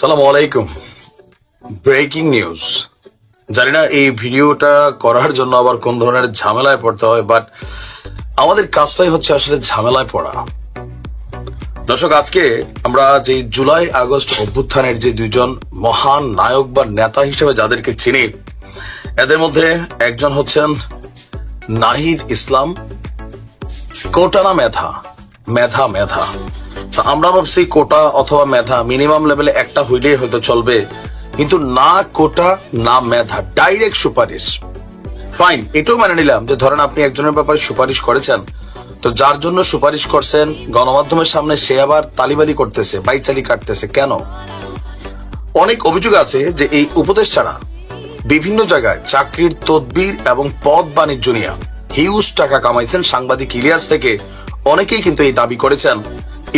আসসালামু আলাইকুম। Breaking news জানি না এই ভিডিওটা করার জন্য আবার কোন ধরনের ঝামেলায় পড়তে হয় বাট আমাদের কাজটাই হচ্ছে আসলে ঝামেলায় পড়া। দর্শক, আজকে আমরা যে জুলাই, আগস্ট অভ্যুত্থানের যে দুইজন মহান নায়ক বা নেতা হিসেবে যাদেরকে চিনি, এদের মধ্যে একজন হচ্ছেন নাহিদ ইসলাম। কোটানা মেধা? মেধা মেধা। আমরা ভাবছি কোটা অথবা মেধা মিনিমাম লেভেলে একটা হইলেই হয়তো চলবে। কিন্তু না কোটা, না মেধা ডাইরেক্ট সুপারিশ। ফাইন এটাও মেনে নিলাম যে ধরেন আপনি একজনের ব্যাপারে সুপারিশ করেছেন, তো যার জন্য সুপারিশ করছেন, গণমাধ্যমের সামনে সে আবার তালিবালি করতেছে, বাইচালি কাটতেছে, কেন? অনেক অভিযোগ আছে যে এই উপদেশ ছাড়া বিভিন্ন জায়গায় চাকরির তদবির এবং পদ বাণিজ্য নিয়ে হিউজ টাকা কামাইছেন সাংবাদিক ইলিয়াস থেকে। অনেকেই কিন্তু এই দাবি করেছেন।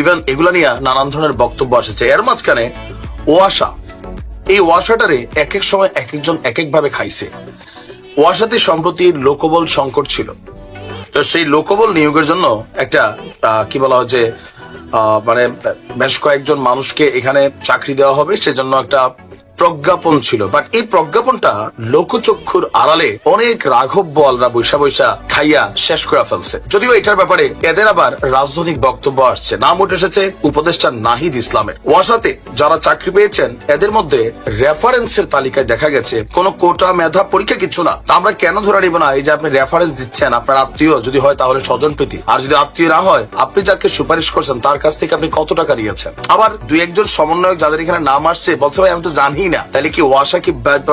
ইভেন এগুলা নিয়ে নানান ধরনের বক্তব্য আসছে। এর মাঝখানে ওয়াসা। এই ওয়াসাটারে এক এক সময় এক একজন এক এক ভাবে খাইছে। ওয়াসাতে সম্প্রতি লোকবল সংকট ছিল। তো সেই লোকবল নিয়োগের জন্য একটা কি বলা হয় যে মানে বেশ কয়েকজন মানুষকে এখানে চাকরি দেওয়া হবে, সেজন্য একটা প্রজ্ঞাপন ছিল। বাট এই প্রজ্ঞাপনটা লোকচক্ষুর আড়ালে অনেক রাঘব বলরা বৈশা বৈশা খাইয়া শেষ করে ফেলছে। যদিও এটার ব্যাপারে এদের আবার রাজনৈতিক বক্তব্য আসছে। নাম উঠে এসেছে উপদেষ্টা নাহিদ ইসলামের। ওয়াসাতে যারা চাকরি পেয়েছেন, এদের মধ্যে রেফারেন্সের তালিকায় দেখা গেছে, কোন কোটা মেধা পরীক্ষা কিছু না। তা আমরা কেন ধরে নিব না? এই যে আপনি রেফারেন্স দিচ্ছেন, আপনার আত্মীয় যদি হয় তাহলে স্বজন প্রীতি। আর যদি আত্মীয় না হয়, আপনি যাকে সুপারিশ করছেন, তার কাছ থেকে আপনি কত টাকা নিয়েছেন? আবার দুই একজন সমন্বয়ক যাদের এখানে নাম আসছে বলতে ভাই, আমি তো জানি না। তাহলে কি ওয়াসা কি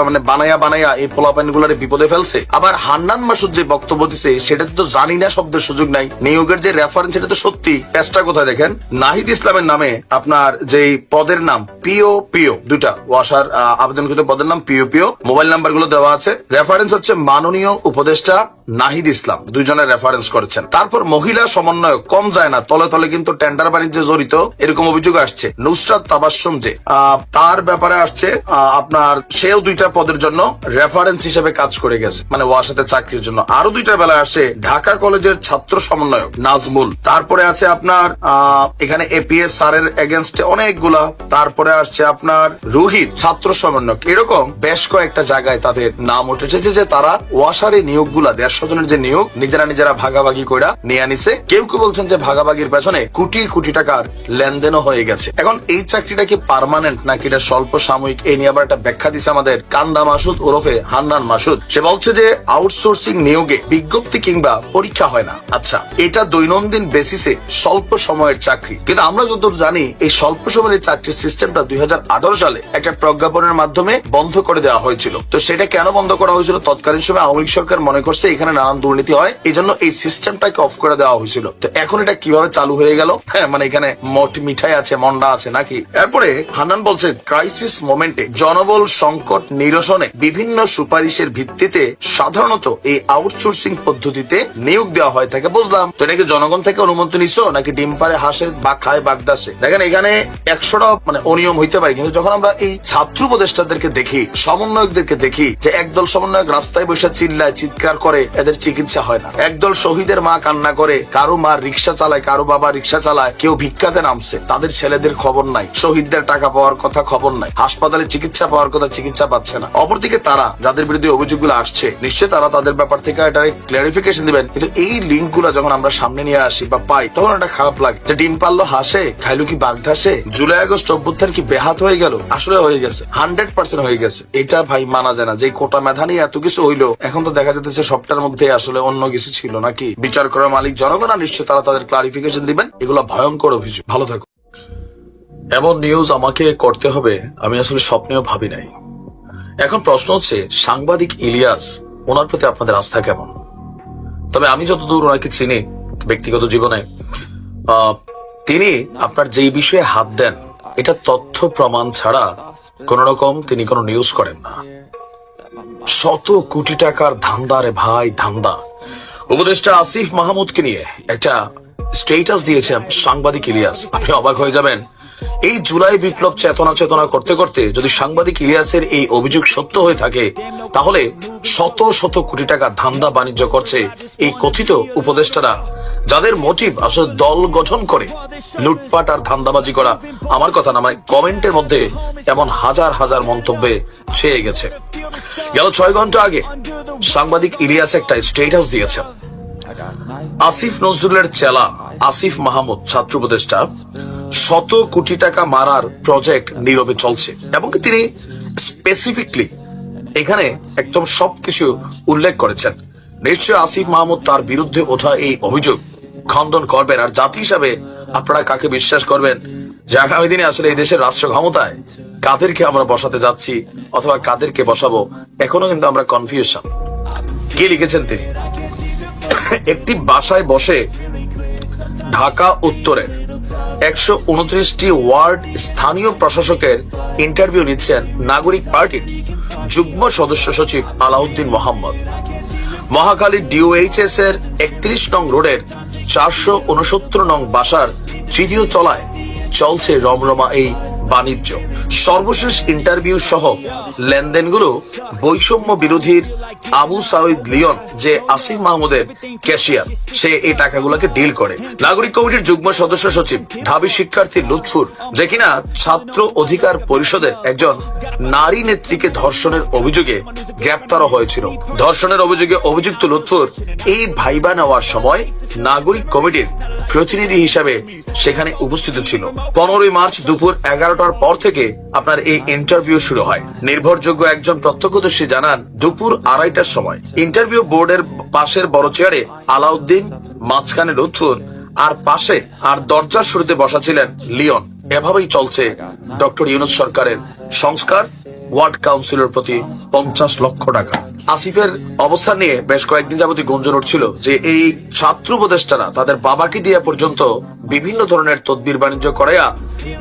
মানে বানায়া বানায়া এই পোলাপাইন গুলারে বিপদে ফেলছে? আবার হান্নান মাসুদ যে বক্তব্য দিছে সেটা তো জানি না, শব্দের সুযোগ নাই। নিয়োগের যে রেফারেন্স সেটা তো সত্যি। প্যাসটা কোথায় দেখেন? নাহিদ ইসলামের নামে আপনার যে পদের নাম, পিও পিও দুটা ওয়াসার আবেদনকৃত পদের নাম, পিও পিও। মোবাইল নাম্বারগুলো দেওয়া আছে। রেফারেন্স হচ্ছে মাননীয় উপদেষ্টা নাহিদ ইসলাম দুইজনের রেফারেন্স করেছেন। তারপর মহিলা সমন্বয়ক, কম যায় না, তলে তলে কিন্তু টেন্ডার বাণিজ্যে জড়িত, এরকম অভিযোগ আসছে। নুসরাত তাবাসসুম যে তার ব্যাপারে আসছে আপনার সেও দুইটা পদের জন্য রেফারেন্স হিসেবে কাজ করে গেছে মানে ওয়াসাতে চাকরির জন্য। আরও দুইটা বেলায় আসছে, ঢাকা কলেজের ছাত্র সমন্বয়ক, নাজমুল। তারপরে আছে আপনার এখানে এপিএস স্যারের এগেনস্টে অনেকগুলা। তারপরে আসছে আপনার রোহিত, ছাত্র সমন্বয়ক। এরকম বেশ কয়েকটা জায়গায় তাদের নাম উঠেছে যে তারা ওয়াসারে নিয়োগগুলা দেড়শো জনের যে নিয়োগ, নিজেরা নিজেরা ভাগাভাগি কইরা নিয়ে আনিছে। কেউ কেউ বলছেন যে ভাগাভাগির পেছনে কোটি কোটি টাকার লেনদেনও হয়ে গেছে। এখন এই চাকরিটা কি পার্মানেন্ট নাকি এটা স্বল্প সাময়িক? এই নিয়ে আবার একটা ব্যাখ্যা দিছে আমাদের কান্দা মাসুদ ওরফে হান্নান মাসুদ। সে বলছে যে আউটসোর্সিং নিয়োগে বিজ্ঞপ্তি কিংবা পরীক্ষা হয় না। আচ্ছা এটা দৈনন্দিন বেসিসে স্বল্প সময়ের চাকরি। কিন্তু আমরা যতদূর জানি, এই স্বল্প সময়ের চাকরির সিস্টেমটা দুই হাজার আঠারো সালে একটা প্রজ্ঞাপনের মাধ্যমে বন্ধ করে দেওয়া হয়েছিল। তো সেটা কেন বন্ধ করা হয়েছিল? তৎকালীন সময় আওয়ামী লীগ সরকার মনে করছে এখানে নানান দুর্নীতি হয় এই জন্য এই সিস্টেমটাকে অফ করে দেওয়া হয়েছিল। তো এখন এটা কীভাবে চালু হয়ে গেল? হ্যাঁ মানে এখানে মট মিঠাই আছে, মন্ডা আছে নাকি? এরপরে হান্নান বলছে ক্রাইসিস মোমেন্টে জনবল সংকট নিরসনে বিভিন্ন সুপারিশের ভিত্তিতে সাধারণত এই আউটসোর্সিং পদ্ধতিতে নিয়োগ দেওয়া হয় থাকে। বুঝলাম। তো এটাকে জনগণ থেকে অনুমতি নিছো, নাকি ডিম পারে হাঁসের বা খায় বাগদাসে? দেখেন, এখানে একশোটা মানে অনিয়ম হইতে পারে, কিন্তু যখন আমরা এই ছাত্র উপদেষ্টাদেরকে দেখি, সমন্বয়কদেরকে দেখি, যে একদল সমন্বয়ক রাস্তায় বসে চিল্লায়, চিৎকার করে এদের চিকিৎসা হয় না। একদল শহীদের মা কান্না করে, কারও মা রিক্সা চালায়, কারও বাবা রিক্সা চালায়, কেউ ভিক্ষাতে নামছে। তাদের ছেলেদের খবর নাই, শহীদদের টাকা পাওয়ার কথা খবর নাই, হাসপাতালে চিকিৎসা পাওয়ার কথা চিকিৎসা পাচ্ছে না। অপরদিকে তারা, যাদের বিরুদ্ধে অভিযোগগুলো আসছে নিশ্চয় তারা তাদের ব্যাপার থেকে এটা ক্লারিফিকেশন দিবেন। কিন্তু এই লিঙ্ক যখন আমরা সামনে নিয়ে আসি বা পাই, তখন এটা খারাপ লাগে যে ডিম পারল, হাসে, খাইলো কি বাগধাসে জুলাই আগস্ট অভ্যুত্থান কি বেহাত হয়ে গেল? আসলে হয়ে গেছে হান্ড্রেড পার্সেন্ট হয়ে গেছে। এটা ভাই মানা যায় না যে কোটা মেধা নিয়ে এত কিছু হইল, এখন তো দেখা যাচ্ছে সবটার মধ্যে আসলে অন্য কিছু ছিল নাকি? বিচার করার মালিক জনগণ নিশ্চয় তারা তাদের ক্লারিফিকেশন দিবেন। এগুলো ভয়ঙ্কর অভিযোগ। ভালো থাকো। এমন নিউজ আমাকে করতে হবে, আমি আসলে স্বপ্নেও ভাবি নাই। এখন প্রশ্ন হচ্ছে, সাংবাদিক ইলিয়াস, ওনার প্রতি আপনাদের আস্থা কেমন? তবে আমি যতদূর ওনাকে চিনি, ব্যক্তিগত জীবনে তিনি আপনার যেই বিষয়ে হাত দেন, এটা তথ্য প্রমাণ ছাড়া কোন রকম তিনি কোনো নিউজ করেন না। শত কোটি টাকার ধান্দা রে ভাই, ধান্দা। উপদেষ্টা আসিফ মাহমুদকে নিয়ে একটা স্টেটাস দিয়েছেন সাংবাদিক ইলিয়াস। আপনি অবাক হয়ে যাবেন এই জুলাই বিপ্লব চেতনা চেতনা করতে করতে যদি সাংবাদিক ইলিয়াসের এই অভিযোগ সত্য হয়ে থাকে, তাহলে শত শত কোটি টাকা ধান্দা বাণিজ্য করছে এই কথিত উপদেষ্টারা, যাদের মোটিভ আসলে দল গঠন করে। লুটপাট আর ধান্দাবাজি করা আমার কথা না মানে কমেন্টের মধ্যে এমন হাজার হাজার মন্তব্যে ছেয়ে গেছে। গেল ছয় ঘণ্টা আগে সাংবাদিক ইলিয়াস একটা স্টেটাস দিয়েছেন। আসিফ নজরুলের চেলা, আসিফ মাহমুদ, ছাত্র উপদেষ্টা শত কোটি টাকা মারার প্রজেক্ট নীরবে চলছে। এবং তিনি স্পেসিফিকলি এখানে একদম সবকিছু উল্লেখ করেছেন। নিশ্চয় আসিফ মাহমুদ তার বিরুদ্ধে ওঠা এই অভিযোগ খণ্ডন করবেন। আর জাতি হিসাবে আপনারা কাকে বিশ্বাস করবেন? যে আগামী দিনে আসলে এই দেশের রাষ্ট্র ক্ষমতায় কাদেরকে আমরা বসাতে যাচ্ছি অথবা কাদেরকে বসাবো, এখনও কিন্তু আমরা কনফিউশন কে লিখেছেন তিনি? একটি বাসায় বসে ঢাকা উত্তরের একশো উনত্রিশটি ওয়ার্ড স্থানীয় প্রশাসকের ইন্টারভিউ নিচ্ছেন নাগরিক পার্টির যুগ্ম সদস্য সচিব আলাউদ্দিন মোহাম্মদ। মহাখালী ডিওএইচএস এর একত্রিশ নং রোডের চারশো উনসত্তর নং বাসার তৃতীয় তলায় চলছে রমরমা এই বাণিজ্য। সর্বশেষ ইন্টারভিউ সহ লেনদেনগুলো বৈষম্য বিরোধীর আবু সাউদ লিওন, যে আসিফ মাহমুদের ক্যাশিয়ার সে এই টাকাগুলোকে ডিল করে। নাগরিক কমিটির যুগ্ম সদস্য সচিব, ঢাবি শিক্ষার্থী লুৎফুর, যে কিনা ছাত্র অধিকার পরিষদের একজন নারী নেত্রীকে ধর্ষণের অভিযোগে গ্রেপ্তারও হয়েছিল। ধর্ষণের অভিযোগে অভিযুক্ত লুৎফুর এই ভাইবা নেওয়ার সময় নাগরিক কমিটির প্রতিনিধি হিসাবে সেখানে উপস্থিত ছিল। পনেরোই মার্চ দুপুর এগারোটার পর থেকে আপনার এই ইন্টারভিউ শুরু হয়। নির্ভরযোগ্য একজন প্রত্যক্ষদর্শী জানান, দুপুর আড়াইটার সময়। ইন্টারভিউ বোর্ডের পাশের বড় চেয়ারে আলাউদ্দিন, মাঝখানে লুৎফুর আর পাশে আর দরজার শুরুতে বসা ছিলেন লিওন। এভাবেই চলছে ডক্টর ইউনুস সরকারের সংস্কার, ওয়ার্ড কাউন্সিলের প্রতি পঞ্চাশ লক্ষ টাকা। আসিফের অবস্থা নিয়ে বেশ কয়েকদিন যাবতীয় গুঞ্জন উঠছিল যে এই ছাত্র উপদেষ্টারা তাদের বাবাকে দিয়ে পর্যন্ত বিভিন্ন ধরনের তদবির বাণিজ্য করাইয়া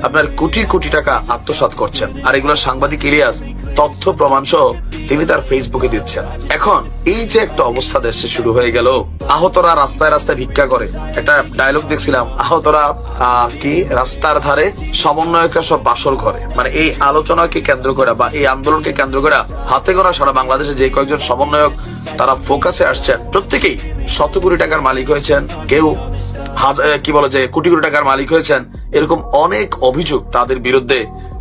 আপনার কোটি কোটি টাকা আত্মসাৎ করছেন। আর এগুলো সাংবাদিক ইলিয়াস, তথ্য প্রমাণ সহ তিনি তার ফেসবুকে দিচ্ছেন। এখন এই যে একটা অবস্থা দেশে শুরু হয়ে গেল, আহতরা রাস্তায় রাস্তায় ভিক্ষা করে। একটা ডায়লগ দেখছিলাম, আহতরা কি, রাস্তার ধারে সমন্বয়করা সব বাসর ঘরে। মানে এই আলোচনাকে কেন্দ্র করে বা এই আন্দোলনকে কেন্দ্র করে, হাতে গোনা সারা বাংলাদেশে যে কয়েকজন সমন্বয়ক তারা ফোকাসে আসছেন। প্রত্যেকেই শত কোটি টাকার মালিক হয়েছেন, কেউ কি বলে যে, কোটি কোটি টাকার মালিক হয়েছেন, এরকম অনেক অভিযোগ তাদের বিরুদ্ধে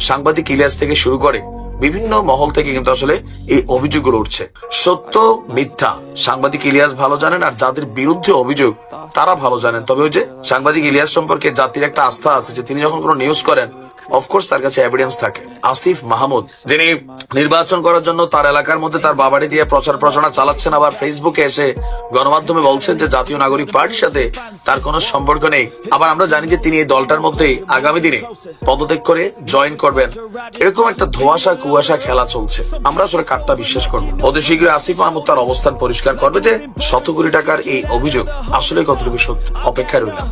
সাংবাদিক ইলিয়াস থেকে শুরু করে বিভিন্ন মহল থেকে কিন্তু আসলে এই অভিযোগগুলো উঠছে। সত্য, মিথ্যা। সাংবাদিক ইলিয়াস ভালো জানেন আর যাদের বিরুদ্ধে অভিযোগ, তারা ভালো জানেন। তবে ওই যে সাংবাদিক ইলিয়াস সম্পর্কে জাতির একটা আস্থা আছে যে তিনি যখন কোনো নিউজ করেন অফকোর্স তার কাছে এভিডেন্স থাকে। আসিফ মাহমুদ, যিনি নির্বাচন করার জন্য তার এলাকার মধ্যে তার বাবাড়ি দিয়ে প্রচার প্রচারণা চালাচ্ছেন, আবার ফেসবুকে এসে গণমাধ্যমে বলছেন যে জাতীয় নাগরিক পার্টির সাথে তার কোনো সম্পর্ক নেই। আবার আমরা জানি যে তিনি এই দলটার মধ্যেই আগামী দিনে পদত্যাগ করে জয়েন করবেন। এরকম একটা ধোয়াশা কুয়াশা খেলা চলছে। আমরা আসলে কারটা বিশ্বাস করব। অতি শীঘ্রই আসিফ মাহমুদ তার অবস্থান পরিষ্কার করবে যে, শত কোটি টাকার এই অভিযোগ আসলে কতটুকু সত্য? অপেক্ষা রইলাম।